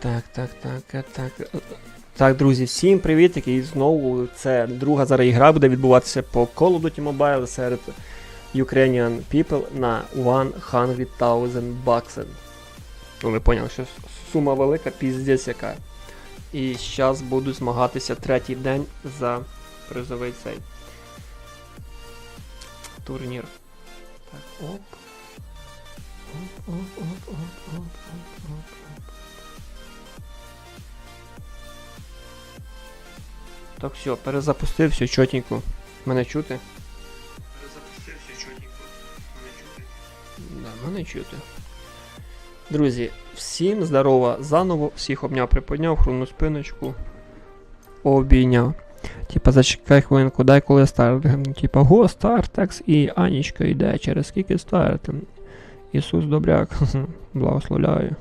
Так, так, так, е, так. Так, друзі, всім привіт! І знову це друга зараз ігра буде відбуватися по Call of Duty Mobile серед Ukrainian People на 100,000 баксів. Ну, ви поняли, що сума велика, піздець яка. І зараз буду змагатися третій день за призовий цей турнір. Так, оп. Оп, оп, оп, оп, оп, оп, оп, оп. Так, все, перезапустив, все чотенько. Мене чути? Перезапустив, все чотенько. Мене чути? Да, мене чути. Друзі, всім здорова заново, всіх обняв, приподняв, хрумну спиночку. Обійняв. Типа, зачекай хвилинку, дай коли старт. Типа, го, старт, текс і Анічка йде, через скільки старт. Ісус Добряк, благословляю.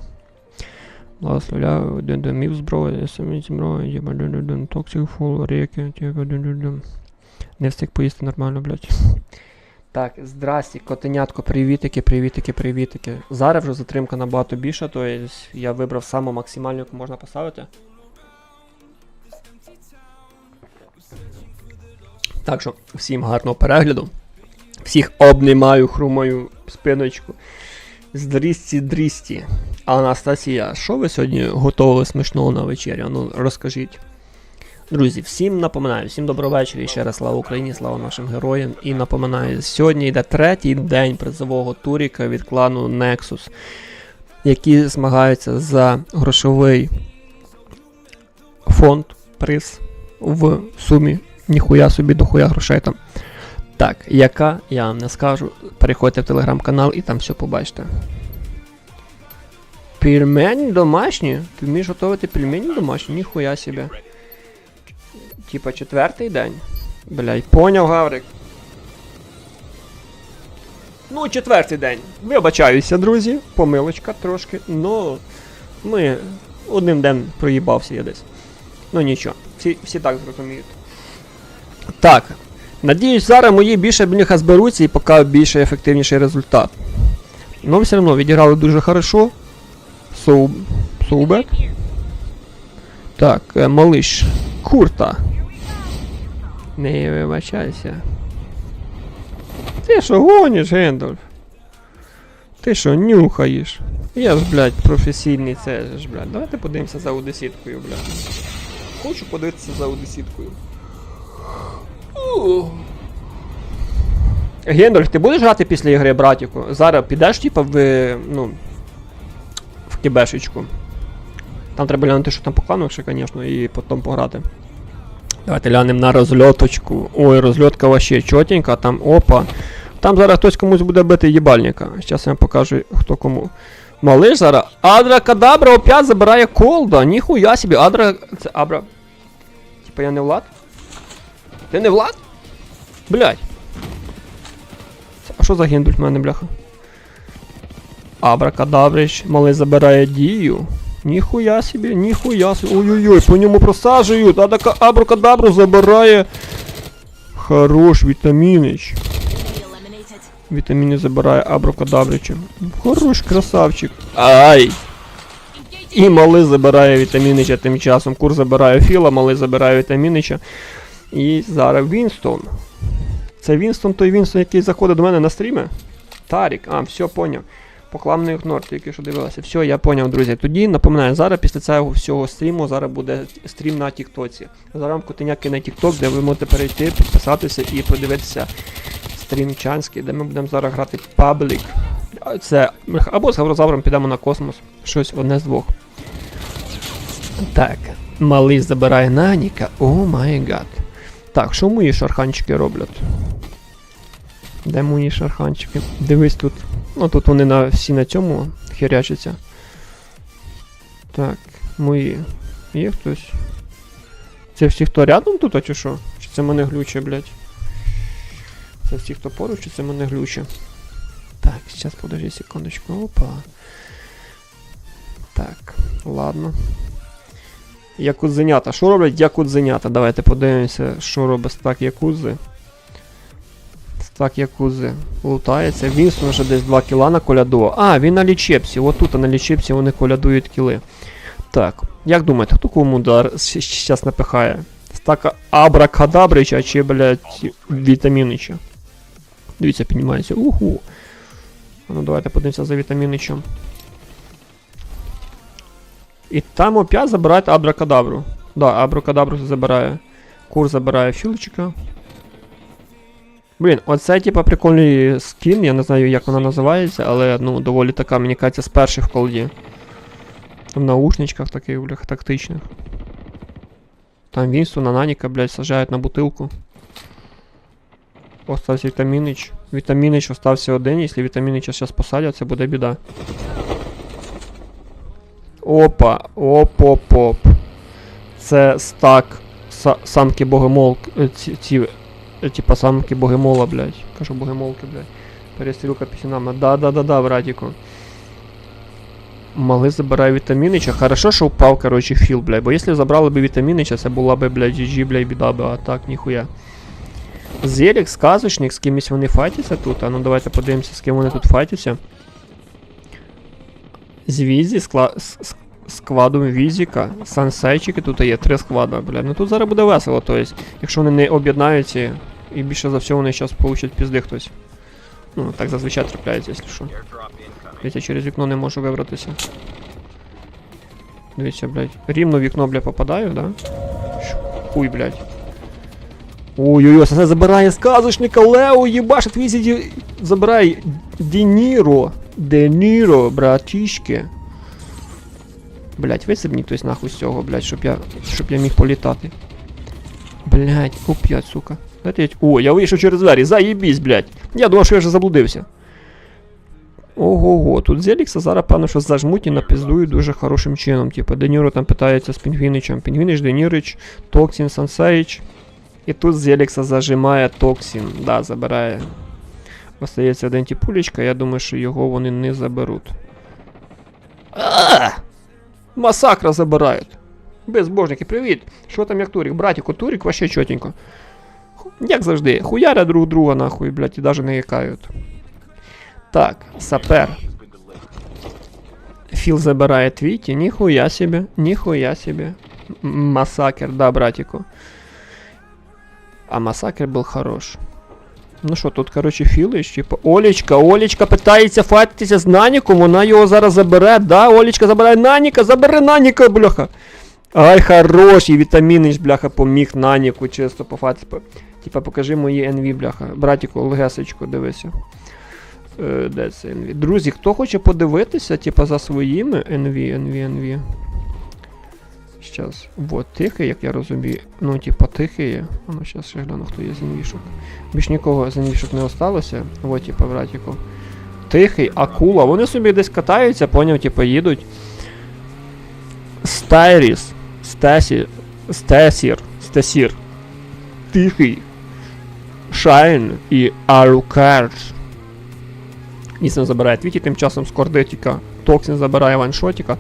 Благословляю, дин домів зброї, самі зброї, дин дин токсик фул, дин дин дин. Не встиг поїсти нормально, блядь. Так, здрасті, котенятко, привітики, привітики, привітики. Зараз вже затримка набагато більша, то є я вибрав саму максимальну, яку можна поставити. Так що, всім гарного перегляду. Всіх обнімаю, хрумаю спиночку. Здрісті, дрісті. Анастасія, що ви сьогодні готували смачного на вечерю? Ну, розкажіть. Друзі, всім напоминаю, всім доброго вечора і ще раз слава Україні, слава нашим героям. І напоминаю, сьогодні йде третій день призового туріка від клану Nexus, які змагаються за грошовий фонд, приз в сумі. Ніхуя собі дохуя грошей там. Так, яка, я вам не скажу. Переходьте в телеграм-канал і там все побачите. Пельмені домашні? Ти вмієш готувати пельмені домашні? Ніхуя собі. Типа четвертий день. Блядь, поняв, Гаврик. Ну, четвертий день. Вибачаюся, друзі. Помилочка трошки. Ну, ми один день проїбався я десь. Ну нічого, всі, всі так зрозуміють. Так. Надіюсь, зараз мої більше бляха зберуться і покажуть більше ефективніший результат. Ну, все одно відіграли дуже хорошо. So, so. Так, е, малиш. Курта. Не вибачайся. Ти що гониш, Гендальф? Ти що, нюхаєш? Я ж, блядь, професійний це ж, блядь. Давайте подивимося за одесіткою, блядь. Хочу подивитися за одесіткою. Ух. Гендальф, ти будеш грати після ігри, братіку? Зараз підеш, типа, в. ну. В кібешечку. Там треба глянути, що там по клану, ще, звісно, і потім пограти. Давайте глянемо на розльоточку. Ой, розльотка вообще чотенька, там опа. Там зараз хтось комусь буде бити їбальника. Зараз я вам покажу, хто кому. Малиш зараз. Адракадабра опять забирає колда. Ніхуя собі. Адра. Це Абра. Типа я не Влад? Ти не Влад? Блять. А що за гендуль в мене, бляха? Абракадабрич, малий забирає дію. Ніхуя собі, ніхуя собі. Ой-ой-ой, по ньому просаджують. Адака абракадабру забирає. Хорош, вітамінич. Вітаміни забирає абракадабрича. Хорош, красавчик. Ай! І малий забирає вітамінича тим часом. Кур забирає Філа, малий забирає вітамінича. І зараз Вінстон. Це Вінстон той Вінстон, який заходить до мене на стріми? Тарік, а, все, поняв. Покламний ігнор, тільки що дивилася. Все, я поняв, друзі. Тоді напоминаю, зараз після цього всього стріму зараз буде стрім на Тіктоці. Зараз котеняки на Тікток, де ви можете перейти, підписатися і подивитися стрім чанський, де ми будемо зараз грати паблік. Це або з Гаврозавром підемо на космос. Щось одне з двох. Так, малий забирає Наніка. О май гад. Так, що мої шарханчики роблять? Де мої шарханчики? Дивись тут. Ну тут вони на, всі на цьому херячаться. Так, мої. Є хтось? Це всі, хто рядом тут, а чи що? Чи це мене глюче, блядь? Це всі, хто поруч, чи це мене глюче? Так, зараз подожди секундочку. Опа. Так, ладно. Якудзенята. Що роблять якудзенята? Давайте подивимося, що робить стак якудзи. Стак якузи лутається. Вінстон вже десь 2 кіла на коляду. А, він на лічепсі. Отут на лічепсі вони колядують кіли. Так, як думаєте, хто кому удар зараз напихає? Стака Абракадабрича чи, блядь, Вітамінича? Дивіться, піднімається. Уху. Ну давайте подивимося за Вітаміничем. І там опять забирають Абракадабру. Да, Абракадабру забирає. Кур забирає філчика. Блін, оце типа прикольний скін, я не знаю, як вона називається, але ну, доволі така, мені кажеться, з перших в колді. В наушничках таких, блях, тактичних. Там Вінстона, Наніка, блядь, сажають на бутилку. Остався Вітамінич. Вітамінич остався один, якщо Вітамінича зараз посадять, це буде біда. Опа, оп-оп-оп. Це стак са- самки богомол. е, Ці, ці е, типа самки богомола, блядь. Кажу богомолки, блядь. Перестрілка пісюнами. Да-да-да-да, братіку. Мали забирає вітамінича. Хорошо, що упав, короче, філ, блядь. Бо якщо забрали б вітамінича, це була б, блядь, GG, блядь, біда би, а так, ніхуя. Зелік, сказочник, з кимось вони файтяться тут. А ну давайте подивимося, з ким вони тут файтяться. З Візі, скла... з, складом Візіка, сансайчики тут є, три склада, блядь. Ну тут зараз буде весело, то есть, якщо вони не об'єднаються, і більше за все вони зараз получать пізди хтось. Ну, так зазвичай трапляється, якщо що. Дивіться, через вікно не можу вибратися. Дивіться, блядь. Рівно вікно, бля, попадаю, да? Хуй, блядь. Ой-ой-ой, це забирає сказочника Лео, їбашить візі ді... забирає Деніро. Деніро, братішки. Блять, висипні хтось нахуй з цього, блять, щоб я. щоб я міг політати. Блять, оп'ять, сука. Дайте. О, я вийшов через двері, заєбісь, блять. Я думав, що я вже заблудився. Ого-го, тут Зелікса зараз, певно, що зажмуть і напіздують дуже хорошим чином. Типу, Деніро там питається з Пінгвіничем. Пінгвінич, Денірич, Токсін, Сансейч. І тут Зелікса зажимає Токсін. Да, забирає. Остається один тіпулечка, я думаю, що його вони не заберуть. Масакра забирають. Безбожники, привіт! Що там як Турік? Братіку, Турік вообще чотенько. Як завжди, хуяря друг друга нахуй, блядь, і даже не якають. Так, сапер. Філ забирає твіті, ніхуя себе, ніхуя себе. М- Масакер, да, братику. А масакер был хорош. Ну що, тут, короче, Філич, типу. Олечка, Олечка питається файтитися з Наніком, вона його зараз забере, да? Олечка забирає Наніка, забери Наніка, бляха. Ай, хорош, і вітамінич, бляха, поміг Наніку чисто пофатися. Типа, покажи мої NV, бляха. Братіку, легесечку, дивися. Е, де це NV? Друзі, хто хоче подивитися, типа, за своїми NV, NV, NV. Щас. Вот, тихий, як я розумію. Ну, типа, тихий ну, щас ще гляну, хто є з інвішок. Більш нікого з інвішок не осталося. Вот, типа, братіку. Тихий, акула. Вони собі десь катаються, поняв, типа, їдуть. Стайріс. Стасі. Стасір. Стасір. Тихий. Шайн і Арукардж. Нісон забирає твіті, тим часом з кордетіка. Токсин забирає ваншотіка.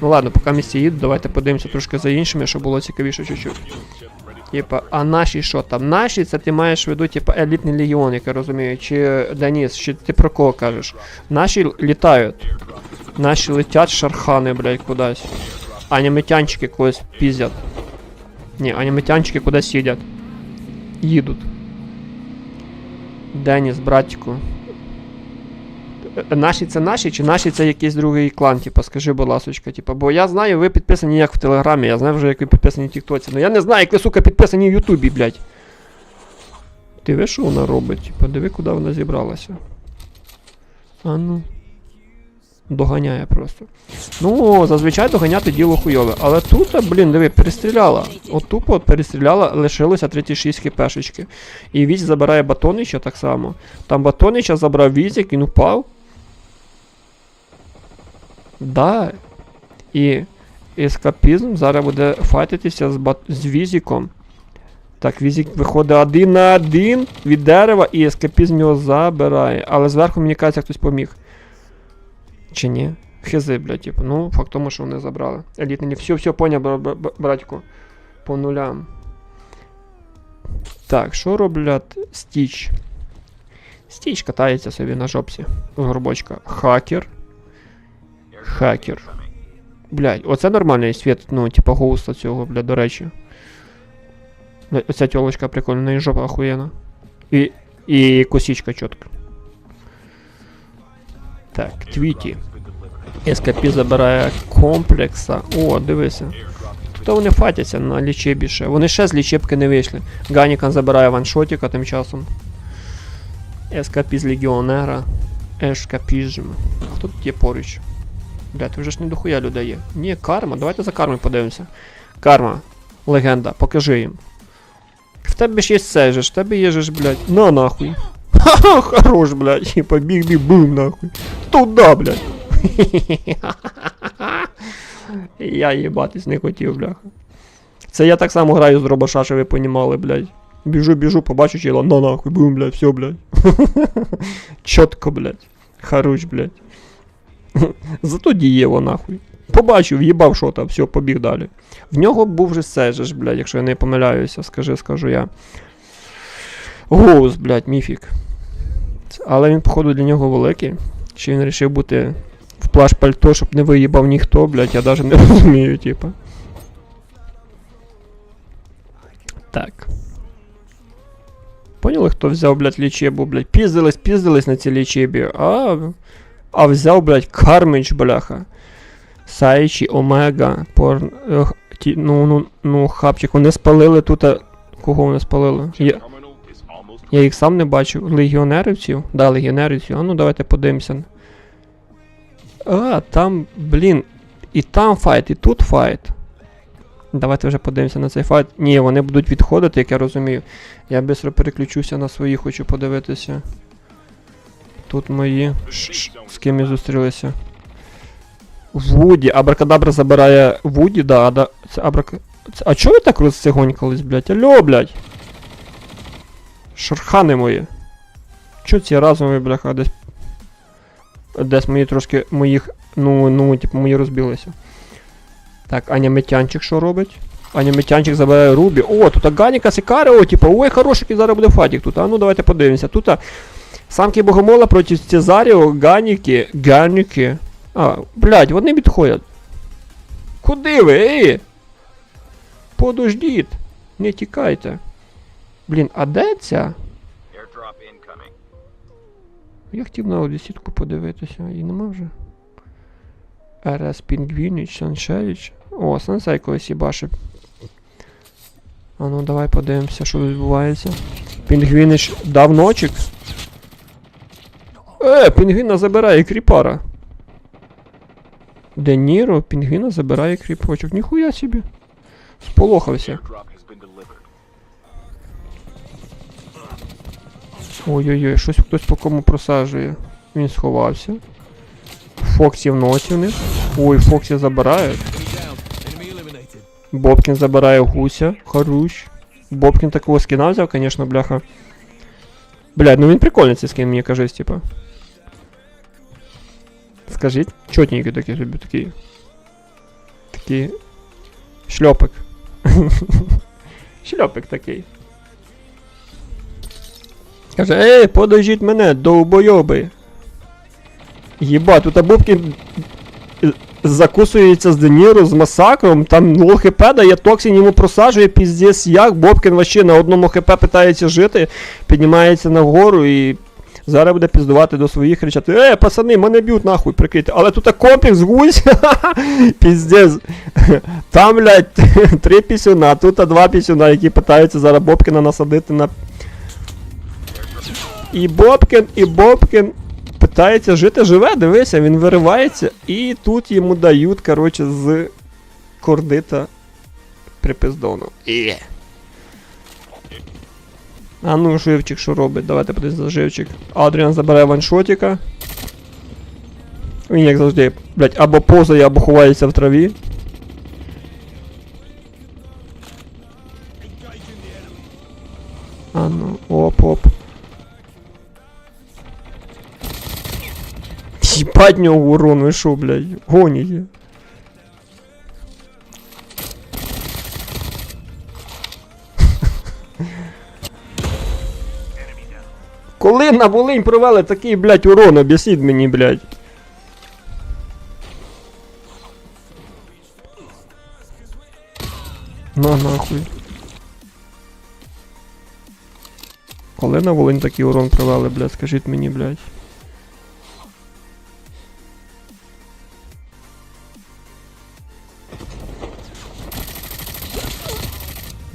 Ну ладно, поки місці їду, давайте подивимося трошки за іншими, щоб було цікавіше чуть-чуть. Типа, а наші що там? Наші це ти маєш в виду, типа, елітний легіон, як я розумію, чи Даніс, чи ти про кого кажеш? Наші літають. Наші летять шархани, блядь, кудись. А німитянчики когось піздять. Ні, а німитянчики кудись їдять. Їдуть. Деніс, братику. Наші це наші, чи наші це якийсь другий клан, типа, скажи, будь ласочка, типа, бо я знаю, ви підписані як в Телеграмі, я знаю вже, як ви підписані в Тіктоці. Ну я не знаю, як ви, сука, підписані в Ютубі, блядь. Диви, що вона робить? Типа, диви, куди вона зібралася. А ну. Доганяє просто. Ну, зазвичай доганяти діло хуйове. Але тут, блін, диви, перестріляла. От тупо перестріляла, лишилося 36 хпшечки. І візь забирає батонича так само. Там батонича забрав візик, він упав. Да. І ескапізм зараз буде файтитися з, бат... з візіком. Так, візик виходить один на один від дерева, і ескапізм його забирає. Але зверху, мені кажеться, хтось поміг. Чи ні? Хизи, блядь, типу. Ну, факт тому, що вони забрали. Елітний. Все, все, поняв, бра- бра- бра- братьку. По нулям. Так, що роблять Стіч? Стіч катається собі на жопсі. Горбочка. Хакер. Хакер. Блядь, оце нормальний світ, ну, типа гоуста цього, блядь, до речі. Блядь, оця тілочка прикольна, неї жопа охуєнна. І, і косічка чітка. Так, твіті. СКП забирає комплекса. О, дивися. То вони фатяться на лічебі ще. Вони ще з лічебки не вийшли. Ганікан забирає ваншотіка тим часом. СКП з легіонера. Ешкапіжм. Хто тут є поруч? Бля, ти вже ж не дохуя людей є. Ні, карма, давайте за кармою подивимося. Карма. Легенда, покажи їм. В тебе ж є це же ж, в тебе є ж, блядь. На нахуй. Ха-ха, хорош, блядь. І побіг біг бум нахуй. Туда, блядь. Я їбатись не хотів, бляха. Це я так само граю з дробаша, що ви понімали, блядь. Біжу, біжу, побачу чила, на нахуй, бум, блядь, все, блядь. Чотко, блядь. Харуч, блядь. Зато дієво, нахуй. Побачив, в'їбав що там, все, побіг далі. В нього був же сежеш, блядь, якщо я не помиляюся, скажи, скажу я. Гоус, блядь, міфік. Але він, походу, для нього великий. Чи він вирішив бути в плащ пальто, щоб не виїбав ніхто, блядь, я навіть не розумію, типа. Так. Поняли, хто взяв, блядь, лічебу, блядь? Піздились, піздились на цій лічебі, а. А взяв, блядь, кармич, бляха. Сайчі, Омега, порн. е, х- ті, ну, ну, ну, хапчик, вони спалили тут. а- Кого вони спалили? Я, я їх сам не бачив. Легіонерівців? Да, легіонерівців. А ну давайте подивимося. А, там, блін. І там файт, і тут файт. Давайте вже подивимося на цей файт. Ні, вони будуть відходити, як я розумію. Я швидко переключуся на свої, хочу подивитися. Тут мої. Ш- ш- З ким ми зустрілися. Вуді. Абракадабра забирає Вуді, да, а да. Це абрак... Це... А чого ви так розцигонькались, блядь? Алло, блядь. Шархани мої. Чо ці разом, бляха, десь. Десь мої трошки моїх. Ну, ну, типу, мої розбилися. Так, Аня Митянчик що робить? Аня Митянчик забирає Рубі. О, тут Ганіка Сикари, о, типу, ой, хороший, зараз буде фатік тут. А ну давайте подивимося. Тут а, самки Богомола проти Цезаріо, Ганіки, Ганіки. А, блядь, вони відходять. Куди ви? Ей? Подождіть. Не тікайте. Блін, а де ця? Я хотів на одесітку подивитися, і нема вже. РС Пінгвініч, Саншевич. О, Сансей когось їбашив. А ну давай подивимося, що відбувається. Пінгвінич дав ночик. Е, пінгвіна забирає кріпара. Де Ніро, пінгвіна забирає кріпочок. Ніхуя собі. Сполохався. Ой-ой-ой, щось хтось по кому просаджує. Він сховався. Фоксі в носі в них. Ой, Фоксі забирає. Бобкін забирає гуся. Харусь. Бобкін такого скіна взяв, конечно, бляха. Блядь, ну він прикольний цей скін, мені кажись, типа. Скажіть, чотненький такий собі, такий. Такий. Шльопик. Шльопик такий. Каже, ей, подождіть мене, довбойоби. Єба, тут е, закусується з Деніру, з масакром, там лохи дає, Токсін йому просаджує, піздець як, Бобкін вообще на одному хп питається жити, піднімається нагору і зараз буде піздувати до своїх кричати, е, пацани, мене б'ють нахуй, прикрийте. Але тут комплекс гусь, піздець. Там, блядь, три пісюна, тут два пісюна, які питаються зараз Бобкіна насадити на і Бобкін, і Бобкін питається жити, живе, дивися, він виривається, і тут йому дають, коротше, з кордита припиздовно. Є. А ну, живчик, що робить? Давайте подивимось за живчик. Адріан забирає ваншотіка. Він як завжди, блядь, або позає, або ховається в траві. А ну, оп-оп. Ебать нього урон, ви шо, блядь, гоніте. коли на Волинь провели такий, блядь, урон, об'ясніть мені, блядь. На нахуй. Коли на Волинь такий урон провели, блядь, скажіть мені, блядь.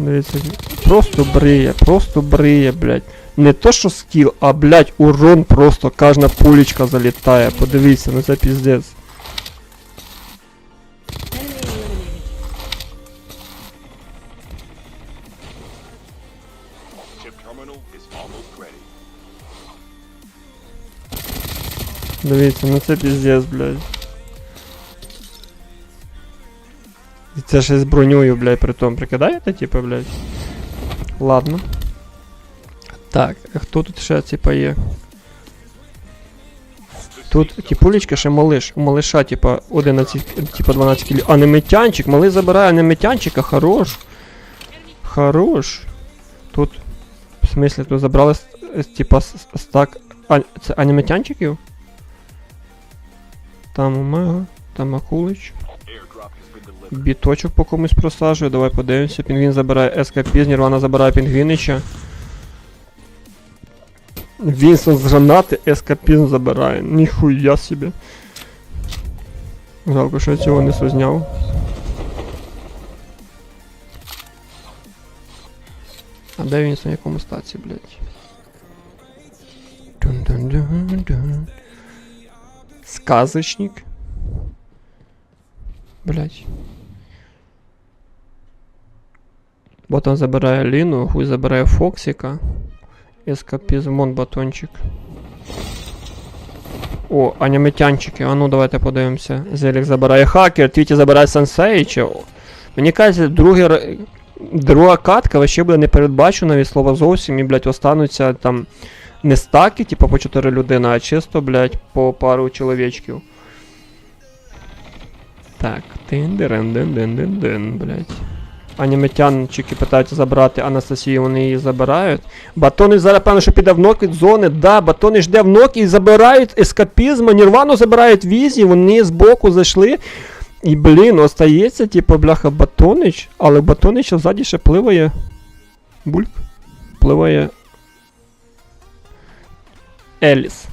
Дивіться, просто бриє, просто бриє, блядь. Не то що скіл, а, блядь, урон просто кожна пулечка залітає. Подивіться, ну це піздець. Enemy eliminated. Chip terminal is almost ready. Дивіться, ну це піздець, блядь. І це ще з бронюю, блядь, при тому прикидаєте, типа, блядь? Ладно. Так, а хто тут ще, типа, є? Тут ті пулечки ще малиш. У малиша, типа, 11, типа 12 кілів. А неметянчик, малий забирає неметянчика, хорош. Хорош. Тут. В смислі, тут забрали, типа, стак. А, це анеметянчиків? Там Омега, там Акулич. Біточок по комусь просаджує, давай подивимося. Пінгвін забирає ескапіз, Нірвана забирає Пінгвінича. Вінсон з гранати ескапізм забирає. Ніхуя собі. Жалко, що я цього не сузняв. А де Вінсон в якому стаці, блядь? Дун-дун-дун-дун. Сказочник. Блядь. Ботан забирає Ліну, хуй забирає Фоксіка. Ескапізмон батончик. О, анімітянчики. А ну давайте подивимося. Зелік забирає хакер, Твіті забирає Сенсейча. Мені кажеться, другий, друга катка вообще буде непередбачена від слова зовсім і, блядь, остануться там не стаки, типу по 4 людини, а чисто, блядь, по пару чоловічків. Так, тин дин дин дин дин дин блядь. Анімітянчики питаються забрати Анастасію, вони її забирають. Батони зараз, певно, що піде в нок від зони. Да, батони жде в нок і забирають ескапізм. Нірвану забирають візі, вони збоку зайшли. І, блін, остається, типу, бляха, батонич, але батонич ззаді ще пливає. Бульк. Пливає. Еліс.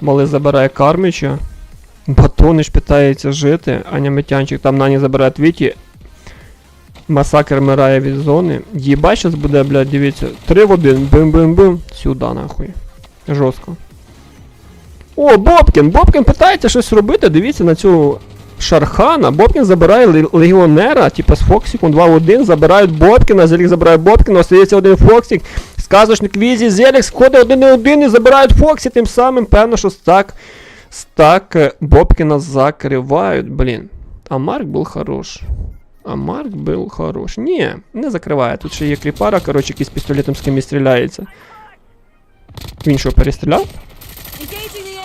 Малий забирає Карміча. Батонич питається жити, Аня Митянчик там Нані забирає твіті. Масакр вмирає від зони. Їбать, щас буде, блядь, дивіться. 3 в 1. Бим-бим-бим. Сюда нахуй. Жорстко. О, Бобкін! Бобкін питається щось робити. Дивіться на цю Шархана. Бобкін забирає легіонера, типа з Фоксіком 2 в 1. Забирають Бобкіна, Зелік забирає Бобкіна, остається один Фоксік. Сказочник Візі, Зелік входить один на один і забирають Фоксі, тим самим певно, що стак, стак е, Бобкіна закривають, блін. А Марк був хорош. А Марк був хорош. Ні, не закриває. Тут ще є кріпара, коротше, який з пістолетом з кимось стріляється. Він що, перестріляв?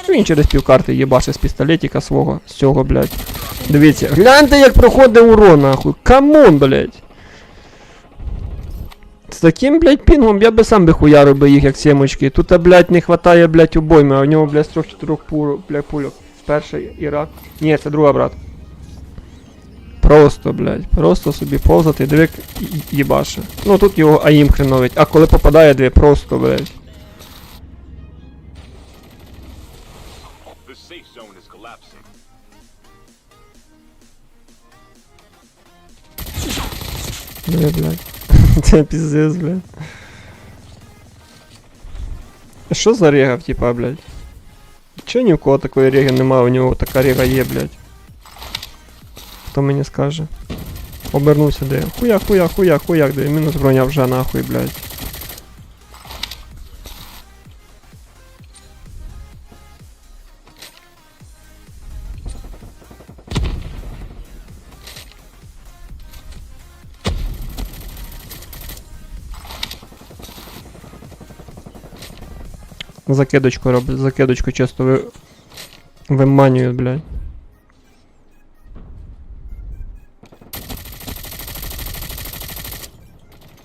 Він через півкарти їбаше з пістолетика свого, з цього, блядь. Дивіться, гляньте, як проходить урон, нахуй. Камон, блядь. З таким, блядь, пінгом я би сам би хуярив би їх, як сімочки. Тут, блядь, не хватає, блядь, обойми, а у нього, блядь, з трьох-чотирьох пульок. Перший Ірак. Ні, це друга, брат. Просто, блядь, просто собі повзати, диви, їбаше. Ну тут його аїм хреновить, а коли попадає дві, просто, блядь. Бля, блядь. Це пиздец, блядь. Що за рега, типа, блядь? Чо ні у кого такої реги немає, у нього така рега є, блядь. Хто мені скаже? Обернувся де. Хуя, хуя, хуя, хуяк, де. Мінус броня вже нахуй, блядь. Закидочку роблять, закидочку часто ви... виманюють, блядь.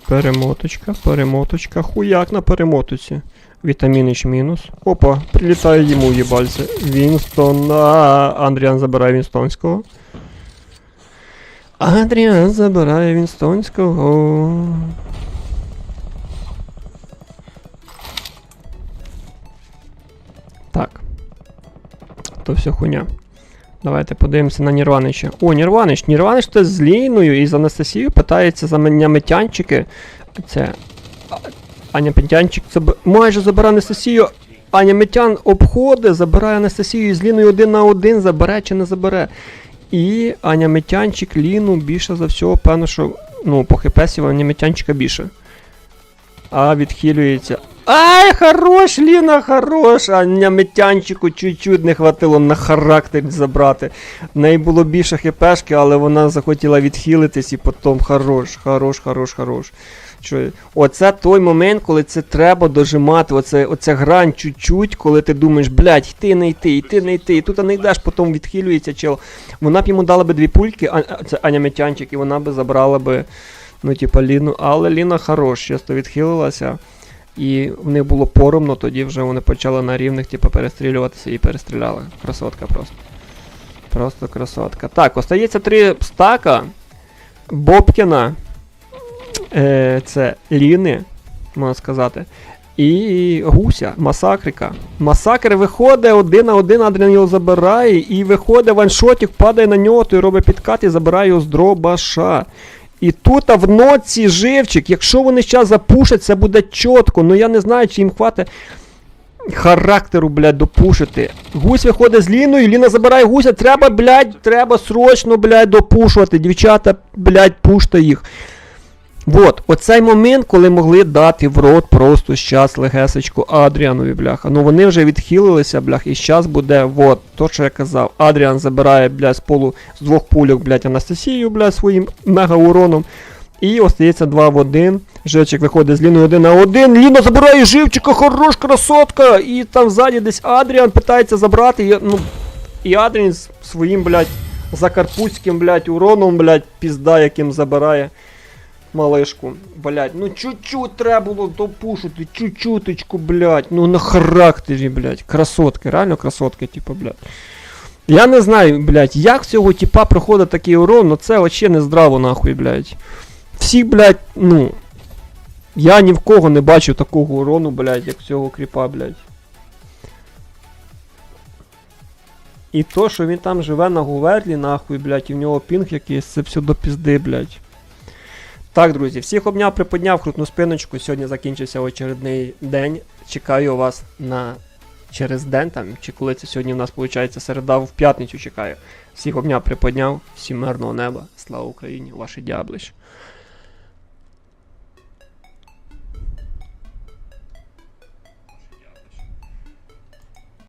Перемоточка, перемоточка, хуяк на перемотоці. Вітамінич мінус. Опа, прилітає йому їбальце. Вінстон. Андріан забирає Вінстонського. Адріан забирає Вінстонського. Так. То все хуйня. Давайте подивимося на Нірванича. О, Нірванич. Нірванич то з Ліною і з Анастасією питається за мене. Це. Аня Петянчик це б- майже забирає Анастасію. Аня Митян обходить, забирає Анастасію з Ліною один на один, забере чи не забере. І Аня Митянчик Ліну більше за всього, певно, що ну, по хпсів Аня Митянчика більше. А відхилюється. Ай, хорош, Ліна, хорош! Аня Митянчику чуть-чуть не хватило на характер забрати. В неї було більше хпшки, але вона захотіла відхилитись і потім хорош, хорош, хорош, хорош. Що, оце той момент, коли це треба дожимати, оце, оця грань чуть-чуть, коли ти думаєш, блядь, йти не йти, йти не йти, і тут не йдеш, потім відхилюється чел. Вона б йому дала би дві пульки, а, а- це Аня Митянчик, і вона би забрала би, ну, типа, Ліну. Але Ліна хорош, чисто відхилилася. І в них було поромно, тоді вже вони почали на рівних, типу, перестрілюватися і перестріляли. Красотка просто. Просто красотка. Так, остається три стака. Бобкіна. Е, це Ліни, можна сказати. І Гуся, Масакрика. Масакр виходить один на один, Адріан його забирає, і виходить ваншотик, падає на нього, той робить підкат і забирає його з дробаша. І тут в ноці живчик, якщо вони зараз запушать, це буде чітко. Ну я не знаю, чи їм хватить характеру, блядь, допушити. Гусь виходить з Ліною, Ліна забирає гуся. Треба, блядь, треба срочно, блядь, допушувати. Дівчата, блядь, пуште їх. Вот, оцей момент, коли могли дати в рот просто щас легесечку Адріанові, бляха. Ну вони вже відхилилися, блях, і щас буде, вот, то, що я казав. Адріан забирає, блядь, з полу з двох пульок, блядь, Анастасію, блядь, своїм мега уроном. І остається 2 в 1. Живчик виходить з Ліною 1 на 1. Ліна забирає живчика, хорош, красотка. І там ззаді десь Адріан питається забрати. І, ну, і Адріан своїм, блядь, закарпутським, блядь, уроном, блядь, пізда, яким забирає малишку. Блядь, ну чуть-чуть треба було допушити, чуть-чуточку, блядь. Ну на характері, блядь. Красотки, реально красотки, типу, блядь. Я не знаю, блядь, як цього типа проходить такий урон, ну це вообще не здраво, нахуй, блядь. Всі, блядь, ну. Я ні в кого не бачив такого урону, блядь, як цього кріпа, блядь. І то, що він там живе на Гуверлі, нахуй, блядь, і в нього пінг якийсь, це все до пізди, блядь. Так, друзі, всіх обняв, приподняв крутну спиночку. Сьогодні закінчився очередний день. Чекаю вас на через день там, чи коли це сьогодні в нас виходить середа, в п'ятницю чекаю. Всіх обняв, приподняв, всім мирного неба. Слава Україні, ваші дяблищ.